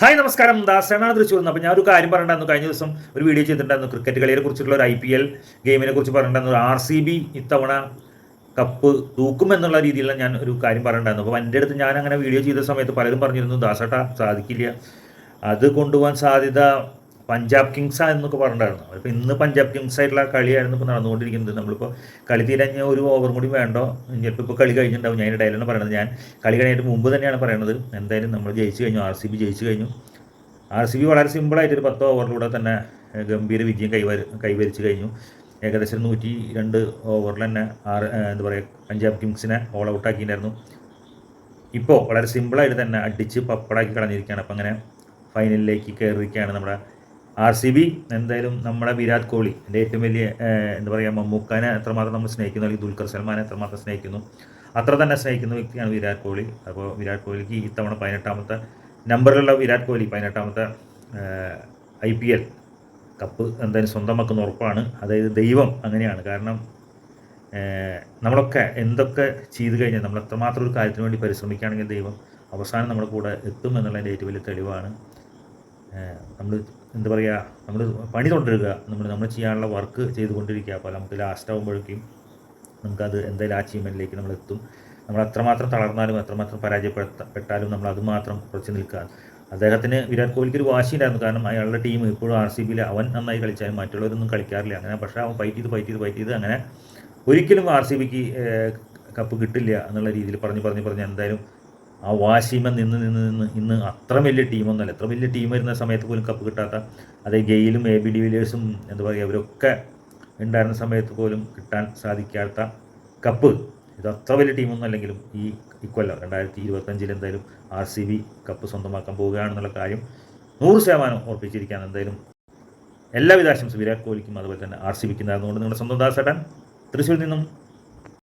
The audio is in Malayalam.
ഹായ് നമസ്കാരം. ദാസനാണ് തൃശ്ശൂർ അപ്പോൾ ഞാൻ ഒരു കാര്യം പറഞ്ഞിട്ടുണ്ടായിരുന്നു കഴിഞ്ഞ ദിവസം ഒരു വീഡിയോ ചെയ്തിട്ടുണ്ടായിരുന്നു. ക്രിക്കറ്റ് കളിയെ ഒരു ഐ പി എൽ ഗെയിമിനെ കുറിച്ച് പറഞ്ഞിട്ടുണ്ടായിരുന്നു ആർ സി ബി ഇത്തവണ കപ്പ് തൂക്കും എന്നുള്ള രീതിയിലുള്ള ഞാൻ ഒരു കാര്യം പറഞ്ഞിട്ടുണ്ടായിരുന്നു അപ്പോൾ എന്റെ അടുത്ത് ഞാൻ അങ്ങനെ വീഡിയോ ചെയ്ത സമയത്ത് പലരും പറഞ്ഞിരുന്നു ദാസേട്ട സാധിക്കില്ല. അത് കൊണ്ടുപോകാൻ സാധ്യത പഞ്ചാബ് കിങ്സ് എന്നൊക്കെ പറഞ്ഞിട്ടുണ്ടായിരുന്നു. അപ്പോൾ ഇന്ന് പഞ്ചാബ് കിങ്സ് ആയിട്ടുള്ള കളിയായിരുന്നു ഇപ്പോൾ നടന്നുകൊണ്ടിരിക്കുന്നത്. നമ്മളിപ്പോൾ കളി തീരഞ്ഞ ഒരു ഓവർ കൂടി വേണ്ടോ? ചിലപ്പോൾ ഇപ്പോൾ കളി കഴിഞ്ഞിട്ടുണ്ടാവും. ഞാൻ ഇടയിലാണ് പറയുന്നത് ഞാൻ കളി കഴിഞ്ഞിട്ട് മുമ്പ് തന്നെയാണ് പറയുന്നത് എന്തായാലും നമ്മൾ ജയിച്ചു കഴിഞ്ഞു. ആർ സി ബി ജയിച്ചു കഴിഞ്ഞു. ആർ സി ബി വളരെ സിമ്പിളായിട്ട് ഒരു പത്ത് ഓവറിലൂടെ തന്നെ ഗംഭീര വിജയം കൈവരി കൈവരിച്ചു കഴിഞ്ഞു. ഏകദേശം നൂറ്റി രണ്ട് ഓവറിൽ തന്നെ ഏഹ്, എന്താ പറയുക പഞ്ചാബ് കിങ്സിനെ ഓൾ ഔട്ട് ആക്കിയിട്ടുണ്ടായിരുന്നു. ഇപ്പോൾ വളരെ സിമ്പിളായിട്ട് തന്നെ അടിച്ച് പപ്പടാക്കി കളഞ്ഞിരിക്കുകയാണ്. അപ്പോൾ അങ്ങനെ ഫൈനലിലേക്ക് കയറിയിരിക്കുകയാണ് നമ്മുടെ ആർ സി ബി എന്തായാലും നമ്മുടെ വിരാട് കോഹ്ലി എന്റെ ഏറ്റവും വലിയ എന്താ പറയുക മമ്മൂക്കാനെ എത്രമാത്രം നമ്മൾ സ്നേഹിക്കുന്നു അല്ലെങ്കിൽ ദുൽഖർ സൽമാനെ എത്രമാത്രം സ്നേഹിക്കുന്നു അത്ര തന്നെ സ്നേഹിക്കുന്ന വ്യക്തിയാണ് വിരാട് കോഹ്ലി. അപ്പോൾ വിരാട് കോഹ്ലിക്ക് ഇത്തവണ പതിനെട്ടാമത്തെ നമ്പറിലുള്ള വിരാട് കോഹ്ലി പതിനെട്ടാമത്തെ ഐ പി എൽ കപ്പ് എന്തായാലും സ്വന്തമാക്കുന്ന ഉറപ്പാണ്. അതായത് ദൈവം അങ്ങനെയാണ്. കാരണം നമ്മളൊക്കെ എന്തൊക്കെ ചെയ്തു കഴിഞ്ഞാൽ നമ്മൾ എത്രമാത്രം ഒരു കാര്യത്തിന് വേണ്ടി പരിശ്രമിക്കുകയാണെങ്കിൽ ദൈവം അവസാനം നമ്മുടെ കൂടെ എത്തും എന്നുള്ളതിന്റെ ഏറ്റവും വലിയ തെളിവാണ്. നമ്മൾ എന്താ പറയുക നമ്മൾ പണി തുടരുക നമ്മൾ നമ്മൾ ചെയ്യാനുള്ള വർക്ക് ചെയ്തുകൊണ്ടിരിക്കുക. അപ്പോൾ നമുക്ക് ലാസ്റ്റ് ആകുമ്പോഴേക്കും നമുക്കത് എന്തായാലും അച്ചീവ്മെന്റിലേക്ക് നമ്മൾ എത്തും. നമ്മൾ അത്രമാത്രം തളർന്നാലും എത്രമാത്രം പരാജയപ്പെട്ടാലും നമ്മൾ അതുമാത്രം കുറച്ച് നിൽക്കുക. അദ്ദേഹത്തിന് വിരാട് കോഹ്ലിക്ക് ഒരു വാശി ഉണ്ടായിരുന്നു കാരണം അയാളുടെ ടീം ഇപ്പോഴും ആർ സി ബിയിൽ അവൻ നന്നായി കളിച്ചാലും മറ്റുള്ളവരൊന്നും കളിക്കാറില്ല. അങ്ങനെ പക്ഷേ അവൻ ഫൈറ്റ് ചെയ്ത് ഫൈറ്റ് ചെയ്ത് ഫൈറ്റ് ചെയ്ത് അങ്ങനെ ഒരിക്കലും ആർ സി ബിക്ക് കപ്പ് കിട്ടില്ല എന്നുള്ള രീതിയിൽ പറഞ്ഞ് പറഞ്ഞ് പറഞ്ഞ് എന്തായാലും ആ വാശിമ നിന്ന് നിന്ന് നിന്ന് ഇന്ന് അത്ര വലിയ ടീമൊന്നുമല്ല എത്ര വലിയ ടീം വരുന്ന സമയത്ത് പോലും കപ്പ് കിട്ടാത്ത അതേ ഗെയിലും എ ബി ഡിവിലിയേഴ്സും എന്താ പറയുക ഇവരൊക്കെ ഉണ്ടായിരുന്ന സമയത്ത് പോലും കിട്ടാൻ സാധിക്കാത്ത കപ്പ് ഇത് അത്ര വലിയ ടീമൊന്നും അല്ലെങ്കിലും ഈ ഇക്കൊല്ലം രണ്ടായിരത്തി ഇരുപത്തഞ്ചിൽ എന്തായാലും ആർ സി ബി കപ്പ് സ്വന്തമാക്കാൻ പോവുകയാണെന്നുള്ള കാര്യം നൂറ് ശതമാനം ഉറപ്പിച്ചിരിക്കുകയാണ്. എന്തായാലും എല്ലാവിധ ആശംസ വിരാട് കോഹ്ലിക്കും അതുപോലെ തന്നെ ആർ സി ബിക്കും നിങ്ങളുടെ സ്വന്തം ദാസേട്ടൻ തൃശ്ശൂരിൽ നിന്നും